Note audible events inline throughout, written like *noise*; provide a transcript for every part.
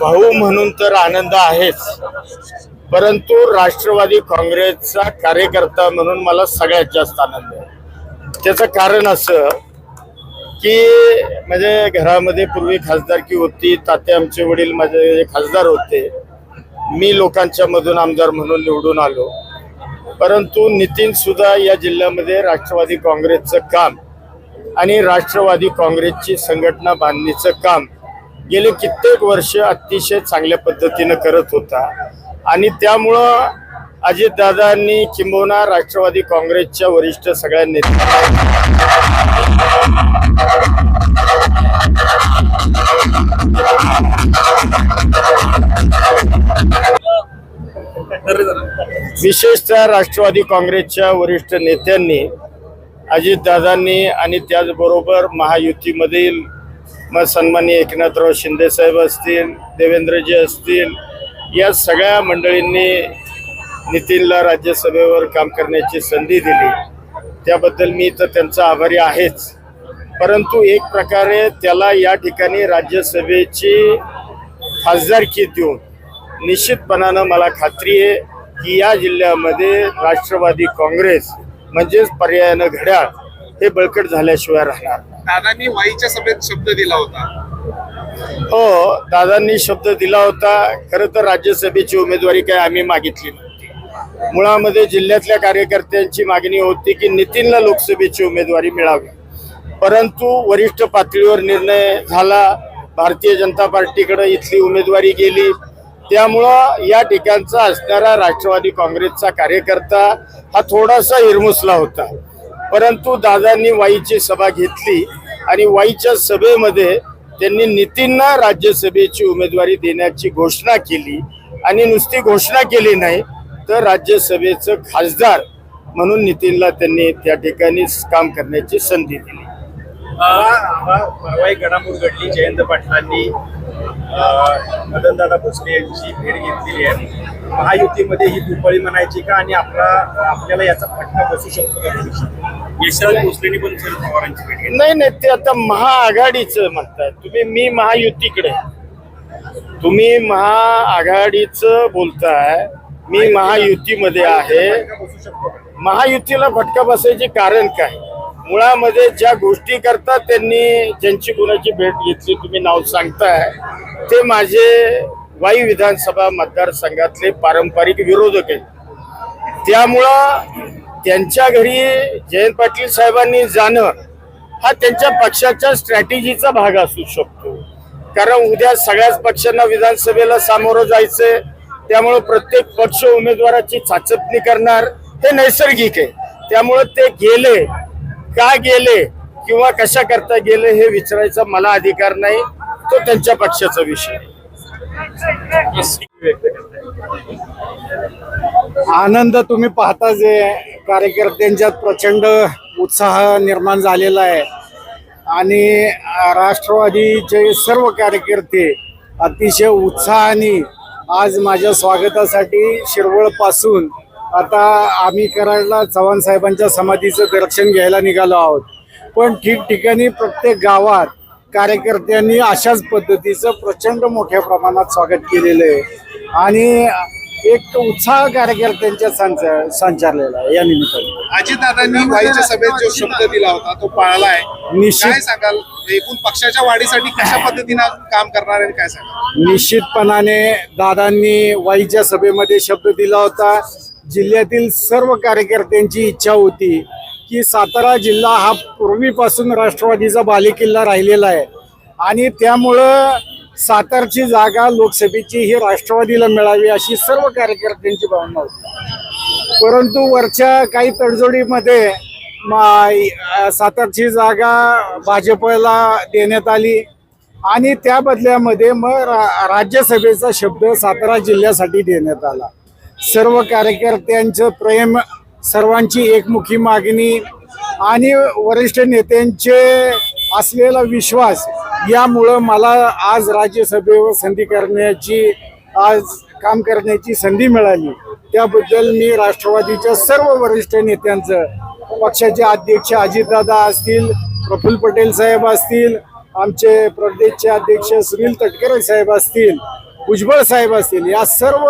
भाऊ म्हणून तर आनंद आहेच. परंतु राष्ट्रवादी काँग्रेसचा कार्यकर्ता म्हणून मला सगळ्यात जास्त आनंद आहे. त्याचं कारण असं की म्हणजे घरामध्ये पूर्वी खासदारकी होती ताते आमचे वडील माझे खासदार होते. मी लोकांच्या मधून आमदार म्हणून निवडून आलो. परंतु नितीन सुद्धा या जिल्ह्यामध्ये राष्ट्रवादी काँग्रेसचं काम आणि राष्ट्रवादी काँग्रेसची संघटना बांधणीचं काम गेले कित्येक वर्ष अतिशय चांगल्या पद्धतीनं करत होता. आणि त्यामुळं अजितदादांनी किंबहुना राष्ट्रवादी काँग्रेसच्या वरिष्ठ सगळ्या नेत्यांना विशेषतः राष्ट्रवादी काँग्रेसच्या वरिष्ठ नेत्यांनी अजितदादांनी आणि त्याचबरोबर महायुतीमधील मग सन्मान्य एकनाथराव शिंदेसाहेब असतील देवेंद्रजी असतील या सगळ्या मंडळींनी नितीनला राज्यसभेवर काम करण्याची संधी दिली त्याबद्दल मी तर त्यांचा आभारी आहेच परंतु एक प्रकारे त्याला या ठिकाणी राज्यसभेची खासदारकी देऊन निश्चितपणानं मला खात्री आहे की या जिल्ह्यामध्ये राष्ट्रवादी काँग्रेस म्हणजेच पर्यायानं घड्याळ हे बळकट झाल्याशिवाय राहणार नाही. दादांनी वाईच्या सभेत शब्द दिला होता. हो दादांनी शब्द दिला होता. खरं तर राज्यसभेची उमेदवारी काय आम्ही मागितली नव्हती. मुळामध्ये जिल्ह्यातल्या कार्यकर्त्यांची मागणी होती की नितीनला लोकसभेची उमेदवारी मिळावी. परंतु वरिष्ठ पातळीवर निर्णय झाला. भारतीय जनता पार्टीकडे इथली उमेदवारी गेली. त्यामुळं या ठिकाणचा असणारा राष्ट्रवादी काँग्रेसचा कार्यकर्ता हा थोडासा हिरमुसला होता. परंतु दादांनी वाईची सभा घेतली. आणि वाईच्या सभेमध्ये त्यांनी नितीनना राज्यसभेची उमेदवारी देण्याची घोषणा केली. आणि नुसती घोषणा केली नाही तर राज्यसभेचं खासदार म्हणून नितीनला त्यांनी त्या ठिकाणी काम करण्याची संधी दिली. परवा एक घडामोड घडली. जयंत पाटलांनी मदनदादा भोसले यांची भेट घेतलेली आहे. महायुतीमध्ये ही दुपळी म्हणायची का? आणि आपला आपल्याला याचा फटका बसू शकतो का? यशराज भोसलेंनी पण शरद पवारांची भेट घेतली. नाही नाही ते आता महाआघाडीचं म्हणताय तुम्ही मी महायुतीकडे. तुम्ही महाआघाडीचं बोलताय. मी महायुतीमध्ये आहे? महायुतीला फटका बसायचे कारण काय? मुळामध्ये ज्या गोष्टी करतात त्यांनी ज्यांची कुणाची भेट घेतली तुम्ही नाव सांगताय ते माझे वाई विधानसभा मतदारसंघातले पारंपरिक विरोधक आहेत. त्यामुळं त्यांच्या घरी जयंत पाटील साहेबांनी जाणं हा त्यांच्या पक्षाच्या स्ट्रॅटेजीचा भाग असू शकतो. कारण उद्या सगळ्याच पक्षांना विधानसभेला सामोरं जायचंय. त्यामुळं प्रत्येक पक्ष उमेदवाराची चाचपणी करणार हे नैसर्गिक आहे. त्यामुळं ते गेले का गेले किंवा कशा करता गेले हे विचारायचा मला अधिकार नाही. तो त्यांच्या पक्षाचा विषय आहे. आनंद तुम्ही पाहता जे कार्यकर्त्यांच्यात प्रचंड उत्साह निर्माण झालेला आहे. आणि राष्ट्रवादीचे सर्व कार्यकर्ते अतिशय उत्साहाने आज माझ्या स्वागतासाठी शिरवळपासून आता आम्ही कराडला चव्हाण साहेबांच्या समाधीचं दर्शन घ्यायला निघालो आहोत. पण ठिकठिकाणी प्रत्येक गावात कार्यकर्त्यांनी अशाच पद्धतीचं प्रचंड मोठ्या प्रमाणात स्वागत केलेलं आहे. आणि एक उत्साह कार्यकर्त्यांच्या संचार संचारलेला आहे या निमित्ताने. अजितदादांनी वाईच्या सभेत जो शब्द दिला होता तो पाळलाय निश्चित. काय सांगाल? एकूण पक्षाच्या वाढीसाठी कशा पद्धतीनं काम करणार आहे? काय सांगाल? निश्चितपणाने दादांनी वाईच्या सभेमध्ये शब्द दिला होता. जिल्ह्यातील सर्व कार्यकर्त्यांची इच्छा होती. की सातारा जिल्हा हा पूर्वीपासून राष्ट्रवादीचा बालेकिल्ला राहिलेला आहे. आणि त्यामुळं सातारची जागा लोकसभेची ही राष्ट्रवादीला मिळावी अशी सर्व कार्यकर्त्यांची भावना होती. परंतु वरच्या काही तडजोडीमध्ये मा- सातारची जागा भाजपला देण्यात आली. आणि त्या बदल्यामध्ये मग रा- राज्यसभेचा शब्द सातारा जिल्ह्यासाठी देण्यात आला. सर्व कार्यकर्त्यांचं प्रेम सर्वांची एकमुखी मागणी आणि वरिष्ठ नेत्यांचे असलेला विश्वास यामुळं मला आज राज्यसभेवर संधी करण्याची आज काम करण्याची संधी मिळाली. त्याबद्दल मी राष्ट्रवादीच्या सर्व वरिष्ठ नेत्यांचं पक्षाचे अध्यक्ष अजितदादा असतील प्रफुल्ल पटेल साहेब असतील आमचे प्रदेशचे अध्यक्ष सुनील तटकरे साहेब असतील भुजबळ साहेब असतील या सर्व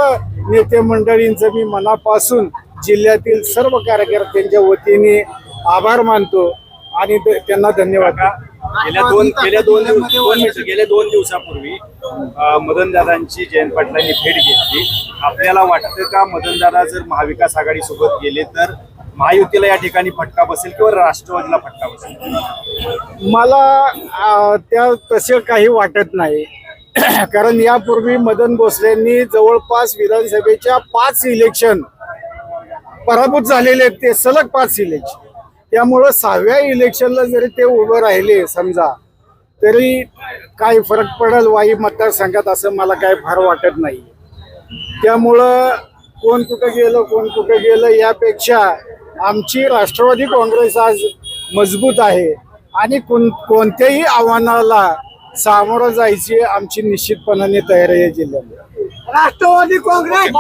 नेते मंडळींचं मी मनापासून जिल्ह्यातील सर्व कार्यकर्त्यांच्या वतीने आभार मानतो आणि ते- त्यांना धन्यवाद. गेल्या दोन गेल्या दोन दिवस गेल्या दोन दिवसापूर्वी मदन दादांची जयंत पाटलांनी भेट घेतली. आपल्याला वाटतं का मदन दादा जर महाविकास आघाडी सोबत गेले तर महायुतीला या ठिकाणी फटका बसेल किंवा राष्ट्रवादीला फटका बसेल? मला त्या तसे काही वाटत नाही. *clears throat* कारण यापूर्वी मदन भोसलेंनी जवळपास विधानसभेच्या पाच इलेक्शन पराभूत झालेले आहेत ते सलग पाच इलेक्शन त्यामुळं सहाव्या इलेक्शनला जरी ते उभं राहिले समजा तरी काय फरक पडेल वाई मतदारसंघात असं मला काय फार वाटत नाही. त्यामुळं कोण कुठं गेलं कोण कुठं गेलं यापेक्षा आमची राष्ट्रवादी काँग्रेस आज मजबूत आहे. आणि कोण कोणत्याही आव्हानाला सामोरं जायची आमची निश्चितपणाने तयारी आहे जिल्ह्यामध्ये. राष्ट्रवादी काँग्रेस!